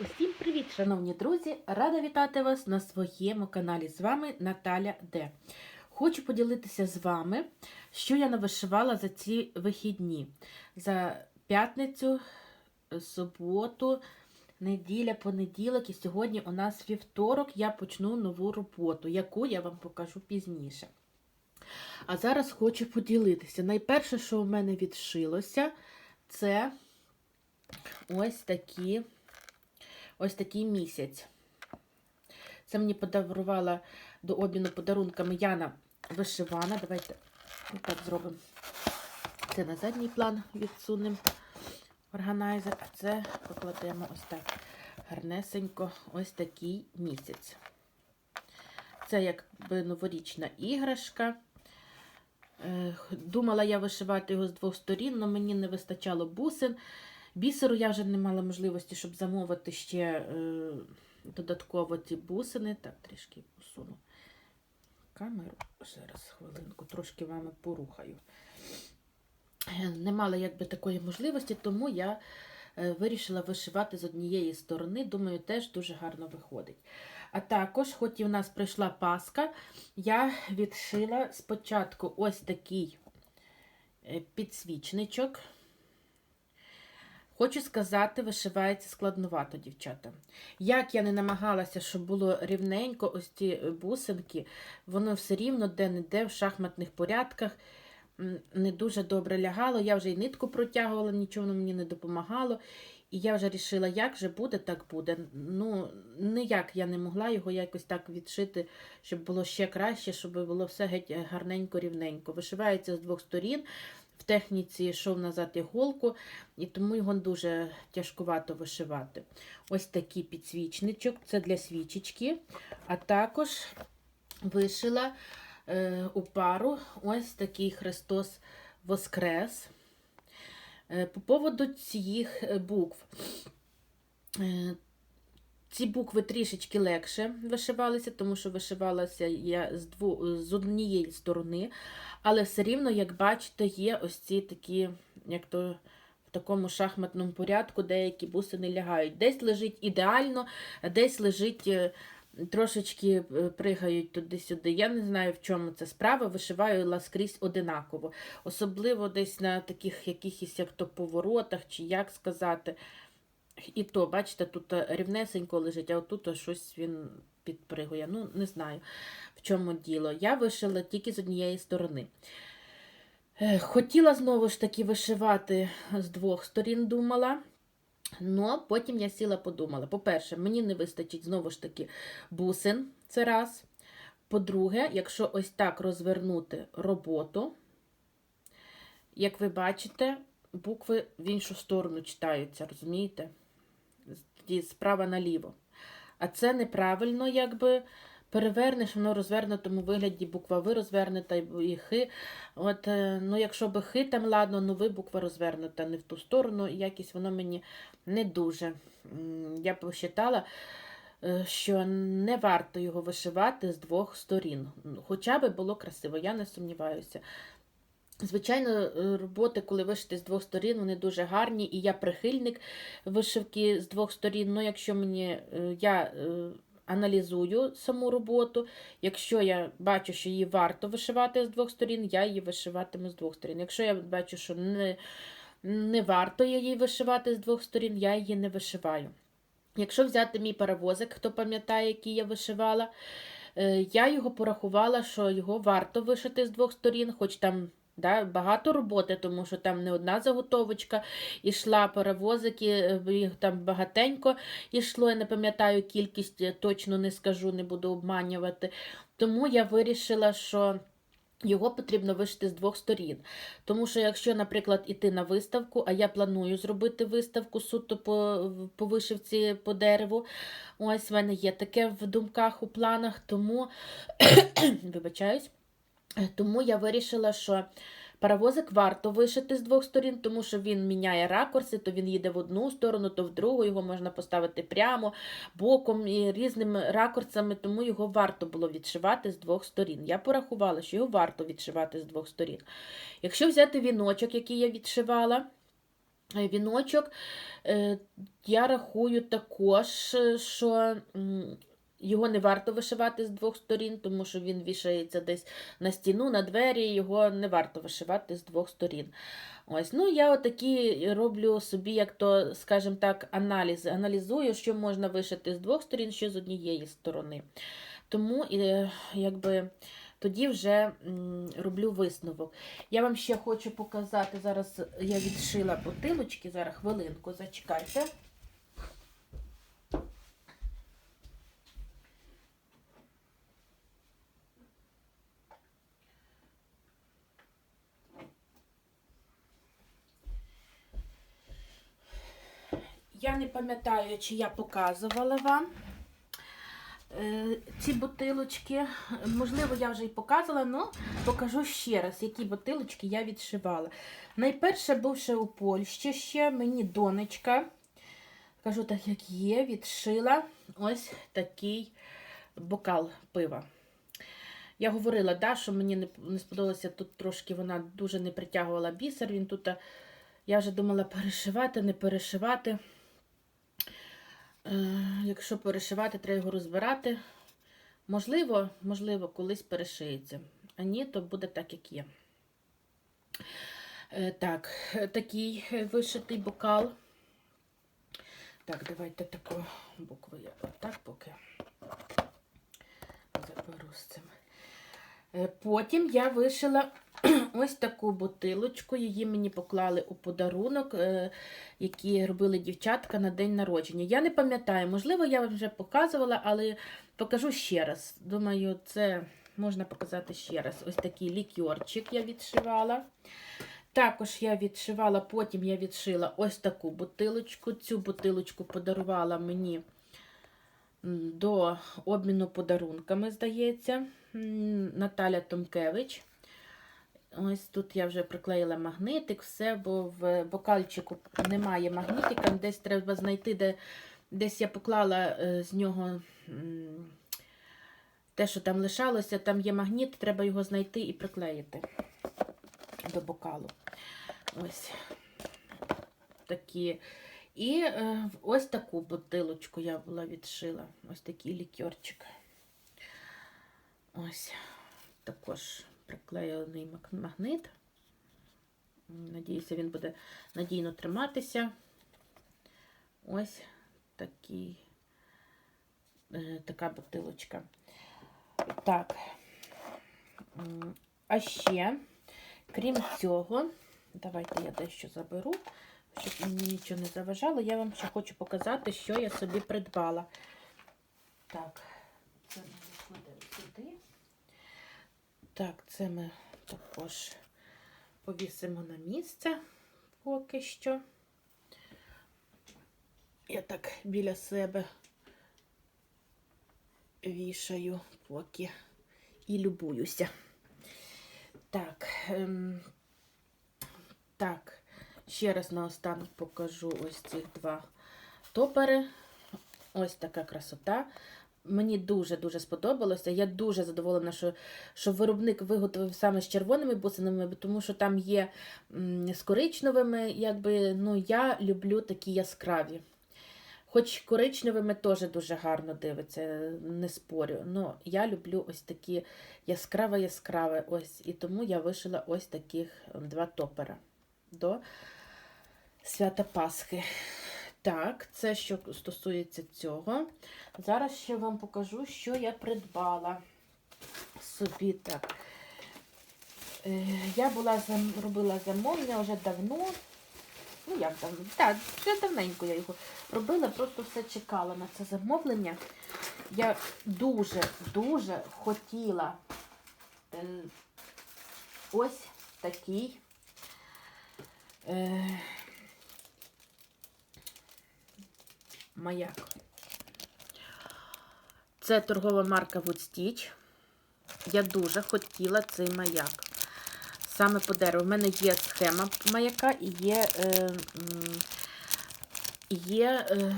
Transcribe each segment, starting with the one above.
Усім привіт, шановні друзі! Рада вітати вас на своєму каналі. З вами Наталя Д. Хочу поділитися з вами, що я навишивала за ці вихідні. За п'ятницю, суботу, неділя, понеділок і сьогодні у нас вівторок. Я почну нову роботу, яку я вам покажу пізніше. А зараз хочу поділитися. Найперше, що у мене відшилося, це ось такі. Ось такий місяць. Це мені подарувала до обміну подарунками Яна вишивана. Давайте так зробимо. Це на задній план відсунемо органайзер, а це покладемо ось так гарнесенько ось такий місяць. Це якби новорічна іграшка. Думала я вишивати його з двох сторін, але мені не вистачало бусин. Бісеру я вже не мала можливості, щоб замовити ще е, додатково ті бусини. Так, трішки посуну камеру. Зараз хвилинку, трошки вами порухаю. Не мала якби такої можливості, тому я е, вирішила вишивати з однієї сторони. Думаю, теж дуже гарно виходить. А також, хоч і в нас прийшла Паска, я відшила спочатку ось такий е, підсвічничок. Хочу сказати, вишивається складновато, дівчата. Як я не намагалася, щоб було рівненько, ось ці бусинки, воно все рівно де-не-де в шахматних порядках не дуже добре лягало. Я вже й нитку протягувала, нічого мені не допомагало. І я вже вирішила, як же буде, так буде. Ну, ніяк я не могла його якось так відшити, щоб було ще краще, щоб було все геть гарненько, рівненько. Вишивається з двох сторін в техніці йшов назад іголку, і тому його дуже тяжкувато вишивати. Ось такий підсвічничок, це для свічечки. А також вишила е, у пару ось такий Христос Воскрес. Е, по поводу цих е, букв. Ці букви трішечки легше вишивалися, тому що вишивалася я з дву, з однієї сторони, але все рівно, як бачите, є ось ці такі, як то в такому шахматному порядку, деякі бусини лягають. Десь лежить ідеально, десь лежить. Е, трошечки е, пригають туди-сюди. Я не знаю, в чому це справа. Вишиваю скрізь одинаково. Особливо десь на таких якихось як то поворотах, чи як сказати. І то, бачите, тут рівнесенько лежить, а отут щось він підпригує. Ну, не знаю, в чому діло. Я вишила тільки з однієї сторони. Е, хотіла знову ж таки вишивати з двох сторін, думала. Но потім я сіла подумала. По-перше, мені не вистачить знову ж таки бусин, це раз. По-друге, якщо ось так розвернути роботу, як ви бачите, букви в іншу сторону читаються, розумієте? Справа наліво. А це неправильно, якби перевернеш, воно розвернутому вигляді буква Ви розвернута і Хи. От, е, ну, Якщо би Хи там ладно, ну ви буква розвернута не в ту сторону, і якось воно мені не дуже. Я посчитала, е, що не варто його вишивати з двох сторін. Хоча би було красиво, я не сумніваюся. Звичайно, е, роботи, коли вишити з двох сторін, вони дуже гарні, і я прихильник вишивки з двох сторін. Ну, якщо мені е, я е, аналізую саму роботу, якщо я бачу, що її варто вишивати з двох сторін, я її вишиватиму з двох сторін. Якщо я бачу, що не, не варто її вишивати з двох сторін, я її не вишиваю. Якщо взяти мій паровозик, хто пам'ятає, який я вишивала, я його порахувала, що його варто вишити з двох сторін, хоч там Да, Багато роботи, тому що там не одна заготовочка ішла, паровозики, е, їх там багатенько йшло. Я не пам'ятаю кількість, е, точно не скажу, не буду обманювати. Тому я вирішила, що. Його потрібно вишити з двох сторін. Тому що, якщо, наприклад, іти на виставку, а я планую зробити виставку суто по по вишивці по дереву, ось в мене є таке в думках у планах, тому вибачаюсь. Е, тому я вирішила, що паровозик варто вишити з двох сторін, тому що він міняє ракурси, то він їде в одну сторону, то в другу, його можна поставити прямо, боком і різними ракурсами, тому його варто було відшивати з двох сторін. Я порахувала, що його варто відшивати з двох сторін. Якщо взяти віночок, який я відшивала, е, віночок. Е, Я рахую також, що його не варто вишивати з двох сторін, тому що він вішається десь на стіну, на двері, його не варто вишивати з двох сторін. Ось, ну Я отакі роблю собі, як то, скажімо так, аналізи. Аналізую, що можна вишити з двох сторін, що з однієї сторони. Тому якби. Тоді вже роблю висновок. Я вам ще хочу показати, зараз я відшила бутилочки, зараз хвилинку, зачекайте. Я не пам'ятаю, чи я показувала вам е, ці бутилочки. Можливо, я вже і показувала, але покажу ще раз, які бутилочки я відшивала. Найперше, бувши у Польщі, ще мені донечка, кажу так, як є, відшила ось такий бокал пива. Я говорила, да, що мені не, не сподобалося, тут трошки вона дуже не притягувала бісер. Він тут, я вже думала перешивати, не перешивати. Е, Якщо перешивати, треба його розбирати. Можливо, можливо, колись перешиється. А ні, то буде так, як є. Е, Так, е, такий вишитий бокал. Так, давайте таку букву я отак поки заберу з цим. Потім я вишила ось таку бутилочку. Її мені поклали у подарунок, е, які робили дівчатка на день народження. Я не пам'ятаю, можливо, я вам вже показувала, але покажу ще раз. Думаю, це можна показати ще раз. Ось такий лікьорчик я відшивала. Також я відшивала, потім я відшила ось таку бутилочку. Цю бутилочку подарувала мені до обміну подарунками, здається, Наталя Томкевич. Ось тут я вже приклеїла магнитик, все, бо в бокальчику немає магнітика. Десь треба знайти, де десь я поклала е, з нього те, що там лишалося, там є магніт, треба його знайти і приклеїти до бокалу. Ось такі. І е, ось таку бутилочку я була відшила. Ось такий лікерчик. Ось також приклеєний магнит. Надіюся, він буде надійно триматися. Ось такий, е, така бутилочка. Так. А ще, крім цього, давайте я дещо заберу, щоб мені нічого не заважало. Я вам ще хочу показати, що я собі придбала. Так, це ми відкладемо сюди. Так, це ми також повісимо на місце поки що. Я так біля себе вішаю поки і любуюся. Так, ем, так, ще раз наостанок покажу ось цих два топери. Ось така красота. Мені дуже-дуже сподобалося. Я дуже задоволена, що, що виробник виготовив саме з червоними бусинами, тому що там є з коричневими. Якби, ну, Я люблю такі яскраві. Хоч коричневими теж дуже гарно дивиться, не спорю. Ну, я люблю ось такі яскраве-яскраве. Ось, і тому я вишила ось таких два топера до свята Пасхи. Так, це що стосується цього. Зараз ще вам покажу, що я придбала собі так. Е, Я була робила замовлення вже давно. Ну, як давно? Так, вже давненько я його робила, просто все чекала на це замовлення. Я дуже-дуже хотіла е, ось такий. Е, маяк. Це торгова марка Woodstitch. Я дуже хотіла цей маяк. Саме по дереву. У мене є схема маяка і є, е, є е,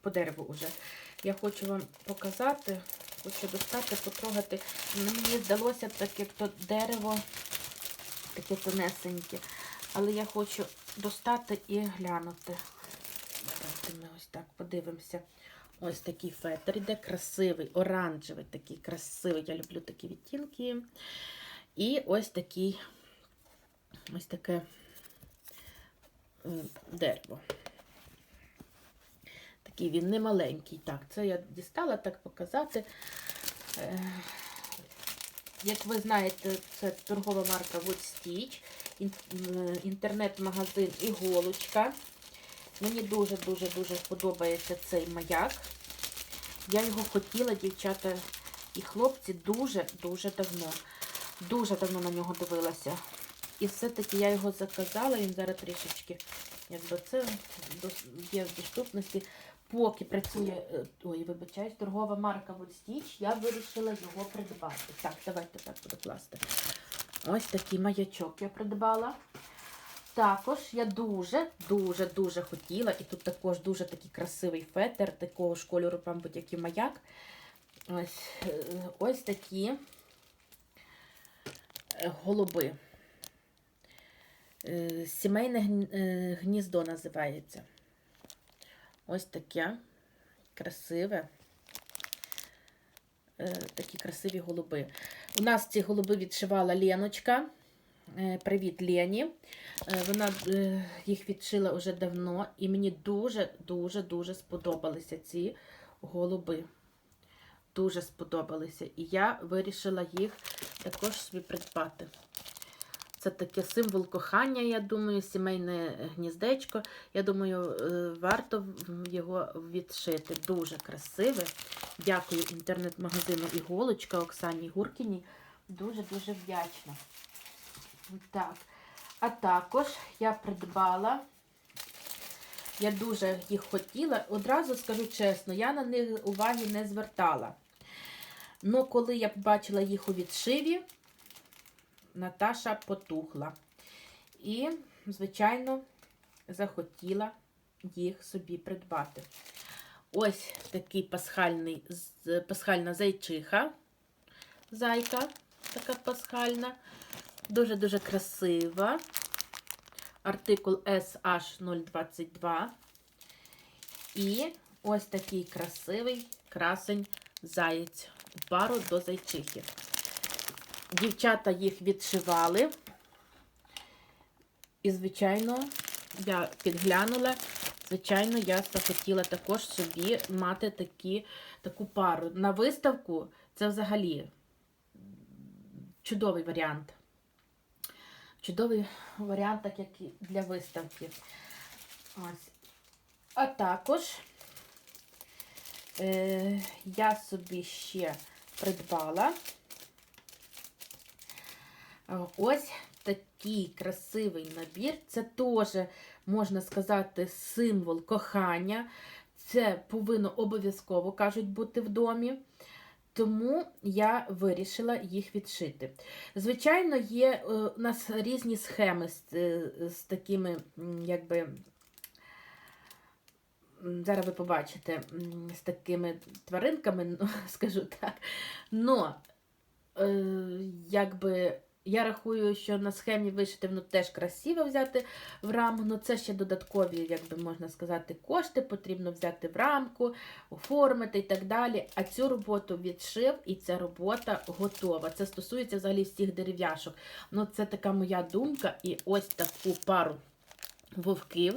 по дереву вже. Я хочу вам показати, хочу достати, потрогати. Мені здалося так, як то дерево таке тонесеньке. Але я хочу достати і глянути. Давайте ми ось так подивимося. Ось такий фетр іде, красивий, оранжевий, такий красивий. Я люблю такі відтінки. І ось такий, ось таке дерево. Такий він не маленький. Так, це я дістала так показати. Е, Як ви знаєте, це торгова марка Wood Stitch, е, інтернет-магазин Іголочка. Мені дуже-дуже-дуже подобається цей маяк. Я його хотіла, дівчата і хлопці, дуже-дуже давно. Дуже давно на нього дивилася. І все-таки я його заказала, він зараз трішечки, якби це є в доступності. Поки працює, е, ой, вибачаюсь, торгова марка Stitch, я вирішила його придбати. Так, давайте так буду класти. Ось такий маячок я придбала. Також я дуже, дуже, дуже хотіла, і тут також дуже такий красивий фетр, такого ж кольору, мабуть, як і маяк. Ось, ось такі е, голуби. Е, Сімейне е, гніздо називається. Ось таке красиве. Такі красиві голуби. У нас ці голуби відшивала Леночка. Е, Привіт, Лені. Е, Вона е, їх відшила вже давно, і мені дуже-дуже-дуже сподобалися ці голуби. Дуже сподобалися. І я вирішила їх також собі придбати. Це таке символ кохання, я думаю, сімейне гніздечко. Я думаю, варто його відшити. Дуже красиве. Дякую інтернет-магазину Іголочка Оксані Гуркіній. Дуже-дуже вдячна. Так. А також я придбала, я дуже їх хотіла. Одразу скажу чесно, я на них уваги не звертала. Ну, коли я побачила їх у відшиві, Наташа потухла. І, звичайно, захотіла їх собі придбати. Ось такий пасхальний, пасхальна зайчиха. Зайка, така пасхальна. Дуже-дуже красива. Артикул SH022. І ось такий красивий красень заєць у пару до зайчихи. Дівчата їх відшивали. І, звичайно, я підглянула. Звичайно, я захотіла також собі мати такі, таку пару. На виставку це взагалі чудовий варіант. Чудовий варіант, так як і для виставки. Ось. А також е, я собі ще придбала е, ось такий красивий набір. Це теж, можна сказати, символ кохання. Це повинно обов'язково, кажуть, бути в домі. Тому я вирішила їх відшити. Звичайно, є е, у нас різні схеми з, е, з такими, якби, зараз ви побачите, з такими тваринками, ну, скажу так. Но, е, якби, я рахую, що на схемі вишити воно теж красиво взяти в раму, але це ще додаткові, як би можна сказати, кошти потрібно взяти в рамку, оформити і так далі. А цю роботу відшив, і ця робота готова. Це стосується взагалі всіх дерев'яшок. Ну, це така моя думка. І ось таку пару вовків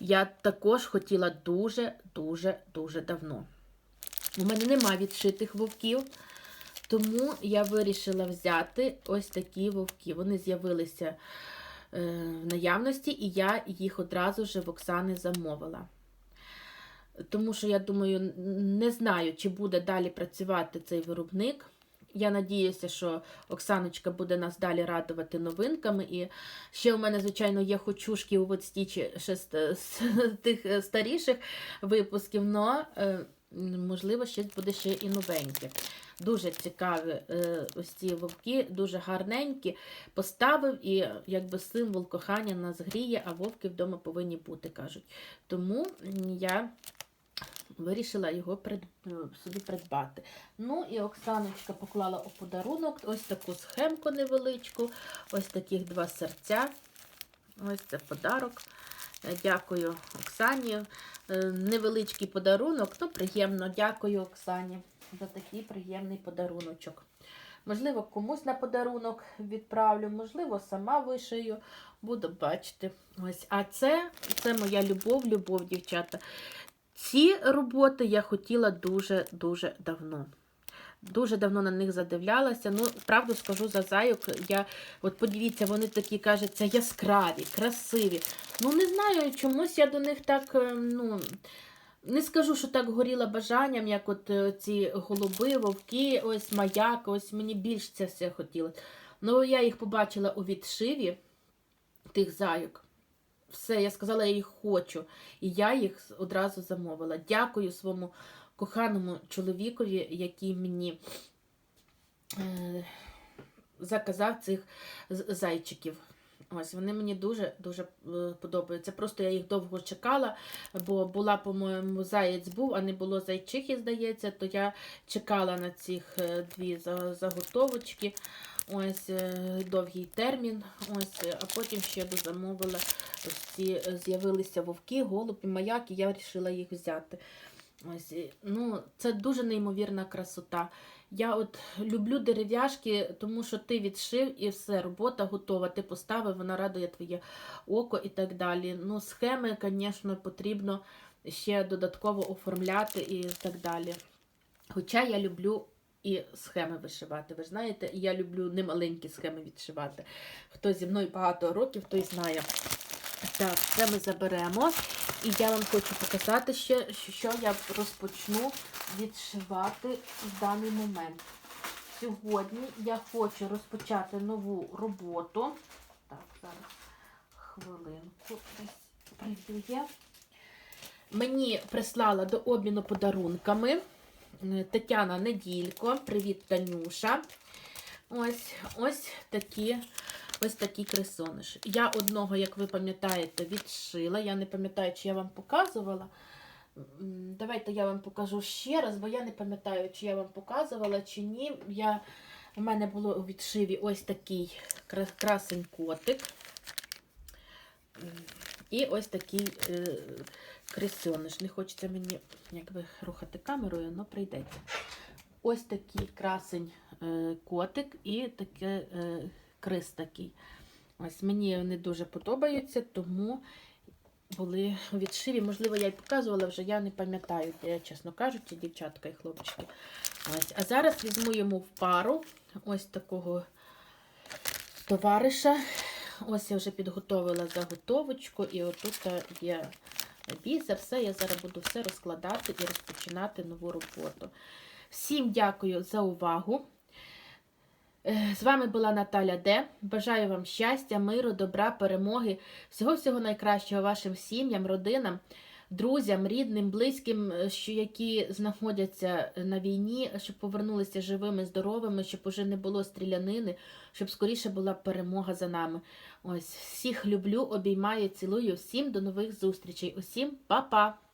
я також хотіла дуже-дуже-дуже давно. У мене нема відшитих вовків. Тому я вирішила взяти ось такі вовки. Вони з'явилися е, в наявності, і я їх одразу ж в Оксани замовила. Тому що я думаю, не знаю, чи буде далі працювати цей виробник. Я надіюся, що Оксаночка буде нас далі радувати новинками. І ще у мене, звичайно, є хочушки у Водстічі з, тих е, старіших випусків, але можливо, ще буде ще і новеньке. Дуже цікаві е, ось ці вовки, дуже гарненькі. Поставив і якби символ кохання нас гріє, а вовки вдома повинні бути, кажуть. Тому я вирішила його прид... е, собі придбати. Ну і Оксаночка поклала у подарунок ось таку схемку невеличку, ось таких два серця. Ось це подарок. Е, Дякую Оксані. Е, Невеличкий подарунок, ну приємно. Дякую Оксані за такий приємний подаруночок. Можливо, комусь на подарунок відправлю, можливо, сама вишию. Буду бачити. Ось. А це, це моя любов, любов, дівчата. Ці роботи я хотіла дуже-дуже давно. Дуже давно на них задивлялася. Ну, правду скажу за зайок. Я, от подивіться, вони такі кажуться яскраві, красиві. Ну, не знаю, чомусь я до них так, е, ну. Не скажу, що так горіла бажанням, як от е, ці голуби, вовки, ось маяк, ось мені більш це все хотілося. Ну, я їх побачила у відшиві тих зайок. Все, я сказала, я їх хочу. І я їх одразу замовила. Дякую своєму коханому чоловікові, який мені е, заказав цих зайчиків. Ось вони мені дуже дуже е, подобаються. Просто я їх довго чекала, бо була, по-моєму, заєць був, а не було зайчихи, здається, то я чекала на цих е, дві за- заготовочки. Ось довгий термін. Ось, а потім ще дозамовила ці з'явилися вовки, голуб і маяк, я вирішила їх взяти. Ось, ну, це дуже неймовірна красота. Я от люблю дерев'яшки, тому що ти відшив і все, робота готова. Ти поставив, вона радує твоє око і так далі. Ну, схеми, звісно, потрібно ще додатково оформляти і так далі. Хоча я люблю і схеми вишивати. Ви ж знаєте, я люблю немаленькі схеми відшивати. Хто зі мною багато років, той знає. Так, це ми заберемо. І я вам хочу показати ще, що я розпочну відшивати в даний момент. Сьогодні я хочу розпочати нову роботу. Так, зараз хвилинку десь. Мені прислала до обміну подарунками Тетяна Неділько. Привіт, Танюша. Ось ось такі ось такі кресониш. Я одного, як ви пам'ятаєте, відшила. Я не пам'ятаю, чи я вам показувала. Давайте я вам покажу ще раз, бо я не пам'ятаю, чи я вам показувала, чи ні. Я, у мене було у відшиві ось такий красень котик. І ось такий е, кресониш. Не хочеться мені якби рухати камерою, але прийдеться. Ось такий красень е, котик і таке е, крис такий. Ось мені вони дуже подобаються, тому були у відшиві. Можливо, я й показувала вже, я не пам'ятаю, я, чесно кажучи, дівчатка і хлопчики. Ось. А зараз візьму йому в пару ось такого товариша. Ось я вже підготовила заготовочку, і отут є бісер. Все, я зараз буду все розкладати і розпочинати нову роботу. Всім дякую за увагу. Е, З вами була Наталя Д. Бажаю вам щастя, миру, добра, перемоги, всього-всього найкращого вашим сім'ям, родинам, друзям, рідним, близьким, е, що які знаходяться на війні, щоб повернулися живими, здоровими, щоб уже не було стрілянини, щоб скоріше була перемога за нами. Ось всіх люблю, обіймаю, цілую. Всім до нових зустрічей. Усім па-па!